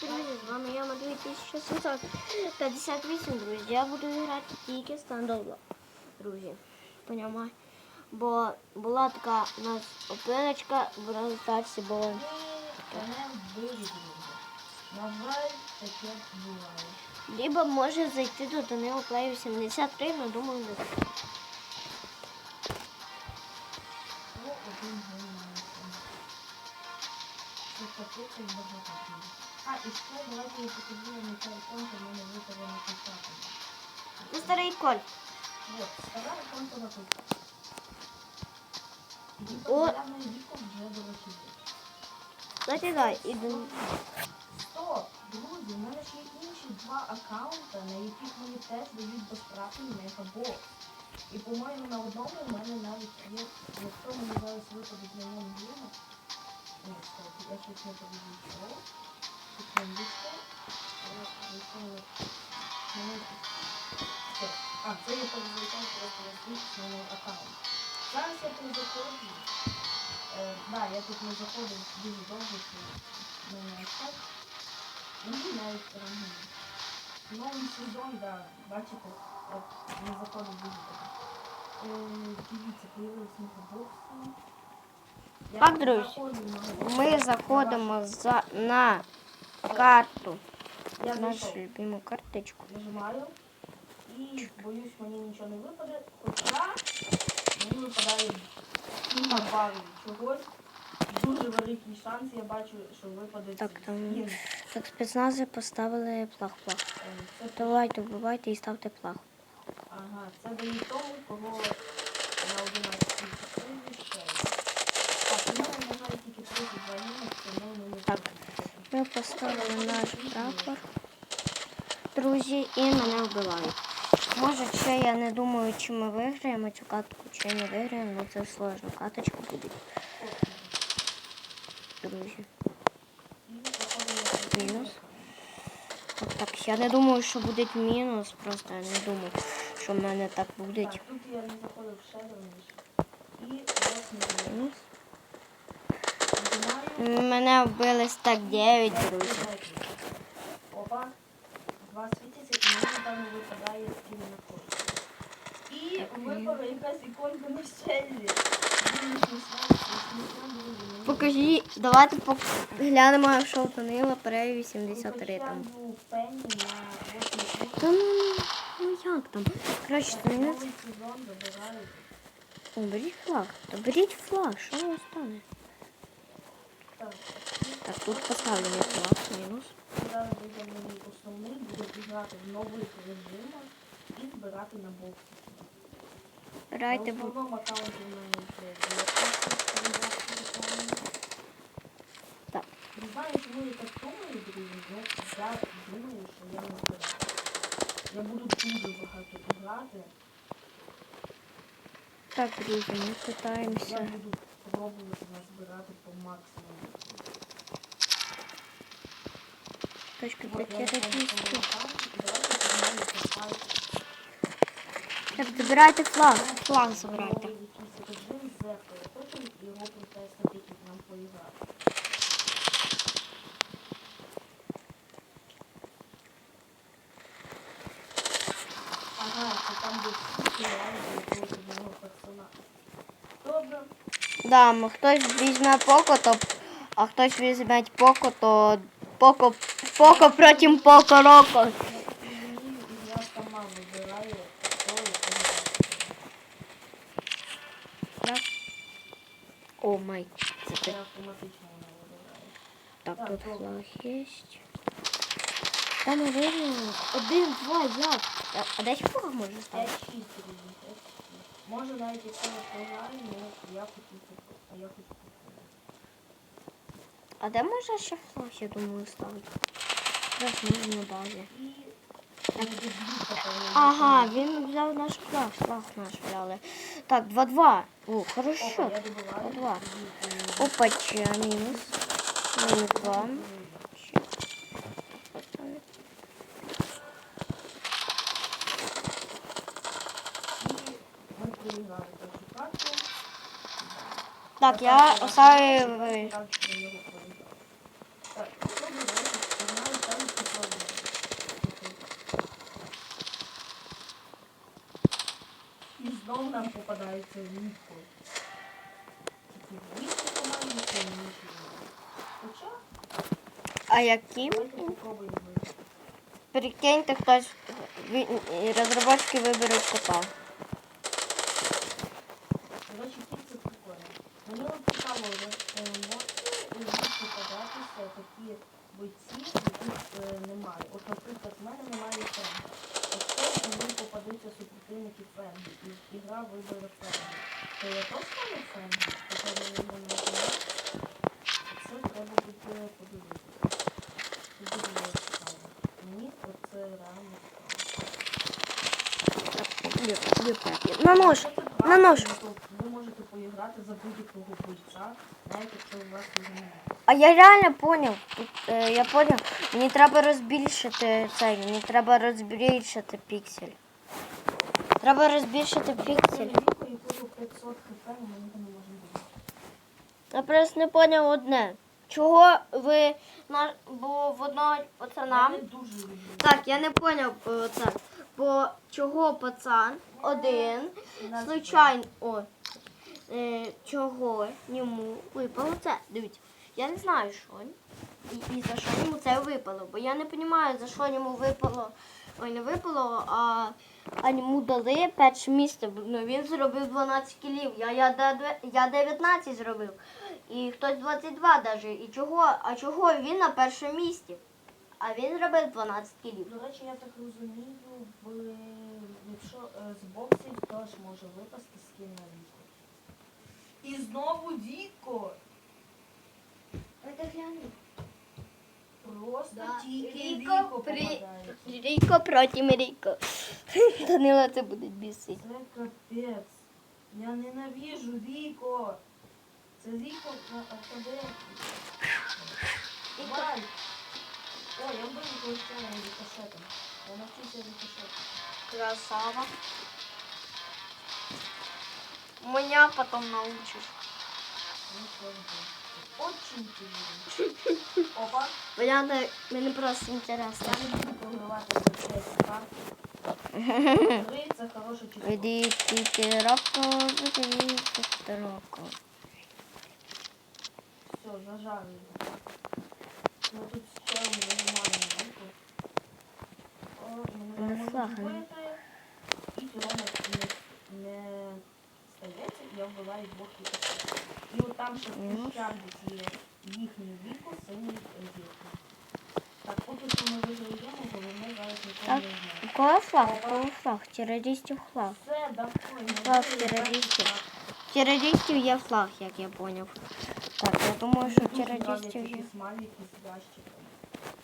друзі, з вами я Матвій 1758, друзі. Я буду грати тільки стандово, друзі. Понімаю. Бо була така у нас опилочка в результаті була. Либо може зайти до Данила Плей 83, але думаю, не так. Ну, один А, і ще давайте я покажу вам цей контур, в мене випало на писати. Ну, старий коль. Вот, стара контур тут. О. популярне віко вже долетіло. Кстати, да, і Стоп! Друзі, в мене ще є інші два аккаунти, на яких мені теж дають безплатний мегабокс. І, по-моєму, на одному в мене навіть є, якщо мені зараз випадуть на ньому стоп, я щось не подивився. А, це я повідомляю просто на свій аккаунт. Зараз я тут заходжу. Да, я тут не заходив дуже довго, що мене так. Мені навіть ранее. Новий сезон, да, бачите, от не заходив дуже довго. Дивіться, появились мікробокси. Так, друзі, заходжу ми заходимо за, на карту. Я Нашу зайшов. любиму карточку. Нажимаю. І боюсь, мені нічого не випаде. Хоча мені випадає балів чогось. Дуже великий шанс, я бачу, що випаде Так, там так спецнази поставили плах-плах. Е, Це Давайте, вбивайте і ставте плах. Ага, це дає тому, кого на 11 прізвище. Так, у мене, на жаль, тільки 32 гривень, тому ми не Так. Ми поставили наш прапор. Друзі, і мене вбивають. Може, ще я не думаю, чи ми виграємо цю катку, чи не виграємо, але це сложно. Каточка буде. Друзі. Мінус. Так, так, я не думаю, що буде мінус, просто я не думаю, що в мене так буде. Так, тут я не заходив ще раніше. І ось не Мінус. Нажимаю. Мене вбили стак 9, друзі. Опа. Два світяться, і мені там випадає кожу. І випала якась іконка на щелі. Покажи, давайте пок- глянемо, що у Данила пере 83 там. На. Та ну, ну як там? Коротше, Данила. Новий сезон забирають. О, беріть флаг. То флаг, що у вас стане? Так, тут поставлений флаг, мінус. зараз вийде мені основний, буду грати в нових режимах і збирати на бокси. Грайте, На бо так. Знаю, чому я так думаю, друзі, я думаю, що я не збираю. Я буду дуже багато грати. Так, друзі, ми питаємося. Я буду пробувати назбирати по максимуму. Там де всі реально якогось одного персонажа. Добре. Да, хтось візьме поко, то а хтось візьме поко, то поко, поко проти поко роко. Я? О май, це так. тут флаг є. Там ми. Один, два, як? А- А де ще флаг може ставити? F6, друзі, F6. Може навіть якщо я але я хотів, а я хотів. А де можна ще флаг, я думаю, ставити? Не дебіться, Ага, він взяв наш флаг, флаг наш взяли. Так, 2-2. О, хорошо. Опа, я добиваю. Два. І, е, Опача, мінус. Мінус 2. і ми проіграли першу карту. Так, я оставив. Так, що ми його проіграли. Так, що ви робите? Погнали знов сильніші. Хоча, А яким? Прикиньте, хтось розробники виберуть кота. До речі, кіт це прикольно. Мені от цікаво, е, можуть попадатися такі бойці, яких е, немає. От, наприклад, в мене немає фенга. Якщо мені попадуться супротивники фенги, і ігра вибере На нож! На нож! Ви можете поіграти за будь-якого бойця, навіть якщо у вас його немає. А я реально поняв. Тут, е, я поняв. Мені треба розбільшити цей, мені треба розбільшити піксель. Треба розбільшити піксель. Віку, якого 500 хп, ми не можемо бути. Я просто не поняв одне. Чого ви на бо в одного пацана. Я не дуже люблю. Так, я не поняв е, це. Бо чого пацан один случайно о, е, чого йому випало це. Дивіться, я не знаю, що і, і за що йому це випало. Бо я не розумію, за що йому випало. Ой, не випало, а, а йому дали перше місце. Ну, він зробив 12 кілів. Я, я, я 19 зробив. І хтось 22 навіть. І чого, а чого він на першому місці? А він зробив 12 кілів. До речі, я так розумію, в, якщо е, з боксів теж може випасти скін на віко. І знову Віко! Просто Да, тільки Віко Віко при-. Ріко проти Ріко. Данила це буде бісити. Це капець. Я ненавижу Віко. Це Віко на. Давай. Використовувати рикошетом. Я навчився рикошетом. Красава. Меня потом научишь. Очень интересно. Опа. Понятно, мені просто інтересно. Число. Веди тітіроко, веди тітіроко. Все, зажали його. Ну тут нажимаємо руку. О, Не мене І Філона не, не стається, я вбиваю двох літаків. І от там ще в Мінус. піщарці є їхній віку, синій зірки. Так, поки що ми виграємо, головне зараз нікого не знає. Кого флаг? Кого флаг? Терористів флаг. Все, давай. Так, терористів. Терористів є флаг, як я поняв. Так, я думаю, що є. Такі смайлики з ящиком.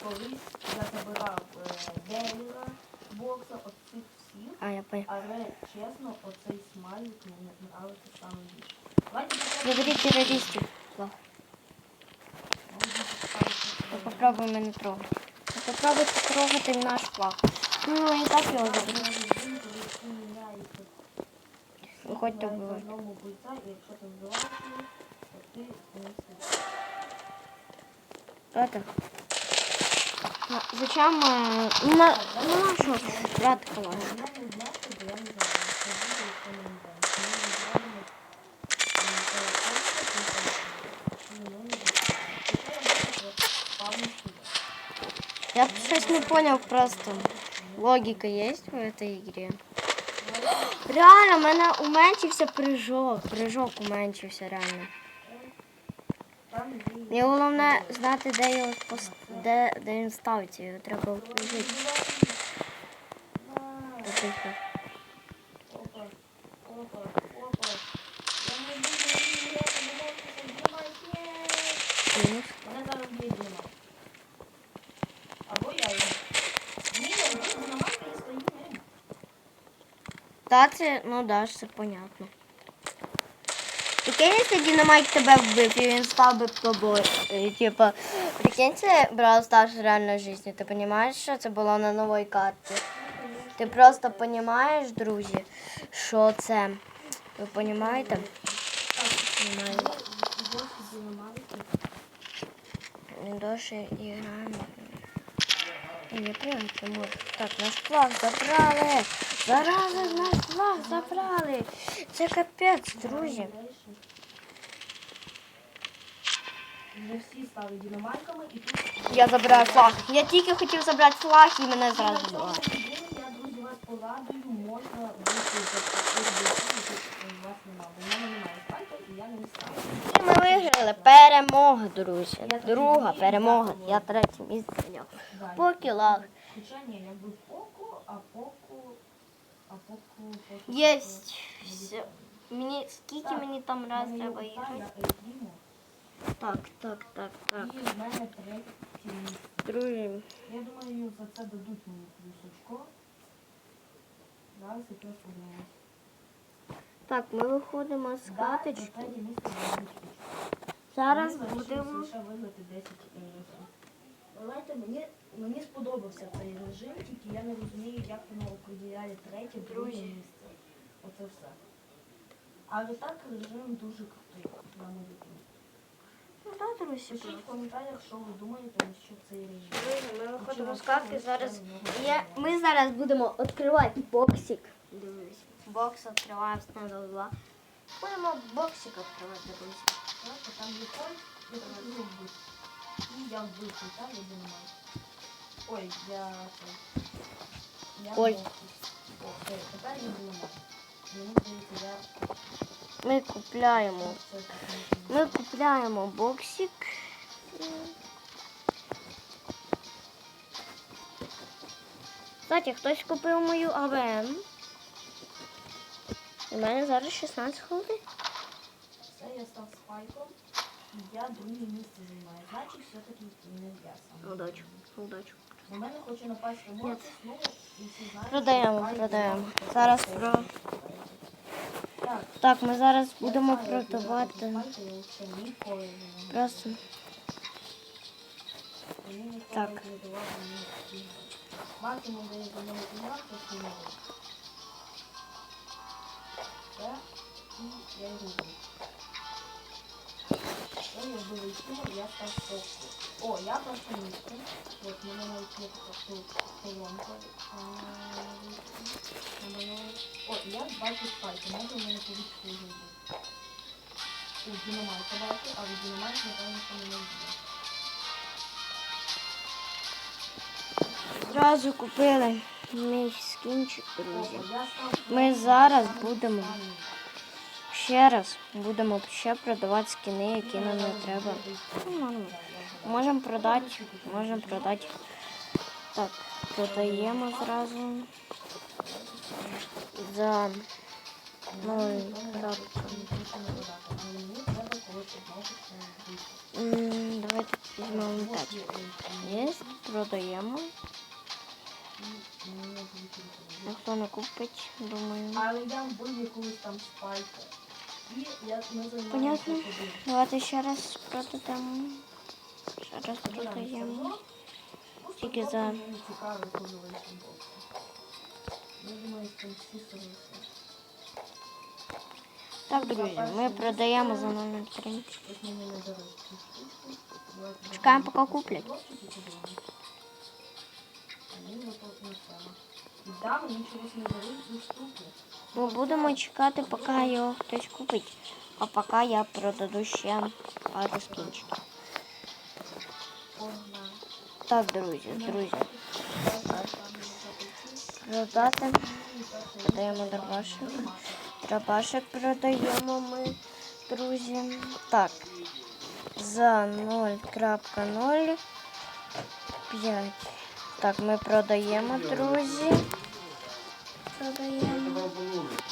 Колись я забирав е, Дейлера бокса, оцих всіх, А, я поняв. але чесно, оцей смайлик мені нравиться саме більше. Давайте Забери терористів. То попробуй мене трогати. То Попробуй потрогати наш флаг. Ну, і так його заберу. Виходьте вбивати. одному бойця, і якщо ти вбиваєш його, то ти не слід. Это. Ну, Зачем? э, Ну, на, ну, на що брати калаш? Я не знаю, бо я не знаю, що буде, якщо ми не знаємо. Ми відправимо, е, телефон, і ми не знаємо. Хоча я бачу, що спавнив сюди. Я щось не понял просто. Логика есть в этой игре? Реально, у мене уменьшився прыжок. Прыжок уменьшився реально. Мені головне знати, де його пос... де, де він ставиться. Його треба вложити. Та це, ну да, це понятно. Прикинь, якщо Дінамайк тебе вбив, і він став би тобою. Типа, прикинь, це Brawl Stars реальної житті. Ти розумієш, що це було на новій карті? Ти просто розумієш, друзі, що це. Ви розумієте? Досі і грає. Не пригати можу. Так, наш флаг забрали. Зарази наш флаг забрали. Це капець, друзі. Вже всі стали дінамайками і тут Я забираю флаг. Я тільки хотів забрати флаг і мене зразу Якщо забрали. ви Я, друзі, вас порадую, можна яких у вас немає. Бо в мене немає спайків, і я не ставлю. І ми виграли. Перемога, друзі. Друга перемога. Я третє місце зайняв. Далі. По кілах. Хоча ні, я поку, а поку, а поку... поку Єсть. Все. Мені скільки мені там раз треба їхати? я Так, так, так, так. І в мене місце. Друзі, Я думаю, за це дадуть мені плюс очко. Зараз якраз подивимось. так, ми виходимо з очко. Зараз будемо. лише виграти 10 разів. Знаєте, мені, мені сподобався цей режим, тільки я не розумію, як воно оприділяє третє, друге місце. Оце все. Але так режим дуже крутий, на мою думку. Ну, да, друзі. Пишіть в коментарях, що ви думаєте, що цей режим. Друзі, ми виходимо з катки зараз. Я, ми зараз будемо відкривати боксик. Дивись. Бокс відкриваємо з на. Будемо боксик відкривати, друзі. Знаєте, там є не. І я вбив там, я думаю. Ой, я. Я Ой. Тепер я думаю. Мені здається, я Ми купляємо. це Ми купляємо боксик. Кстати, хтось купив мою АВМ. У мене зараз 16 хвилин. Все, я став спайком. Я друге місце займаю. Значить, все-таки не я сам. Удачу, удачу. На мене хоче напасти Морфус, ну, знають, Продаємо, продаємо. Зараз про- Так, Так, ми зараз будемо продавати. Просто ніхто Так. Не не можу. Все, і я шостий. О, я перше місце. От, мене навіть є така пол- колонка. А, на мене- О, я 20 спайків, може у мене колись хуже. У Дінамайка бачу, а від Дінамайка, напевно, що мене вб'є. зразу купили мій скінчик, друзі. Ми зараз будемо. Ще раз будемо ще продавати скини, які нам не треба. Ну. Можемо продати, можемо продати. Так, продаємо зразу за крапку. Давайте візьмемо 5. Є, продаємо. Ніхто не купить, думаю. Але вбив якогось там спайка. І я не займаюся Понятно. ходити. Давайте ще раз продаємо. Ще раз продаємо. Тільки за- Мені цікаво, коли вийшли бокси. Я думаю, що всі согласні. Так, друзі, ми продаємо за 0,03. Ось мені не дарують цю штучку. Давайте Чекаємо, будемо поки куплять. просто і подивимось. А мені готов на себе. І да, мені чогось не дарують цю штуку. Ми будемо чекати, поки його хтось купить. А поки я продаду ще пару скінчиків. Так, друзі, друзі, продати. Продаємо дробашик. Дробашик продаємо ми, друзі. Так, за 0.05. Так, ми продаємо, друзі. Продаємо.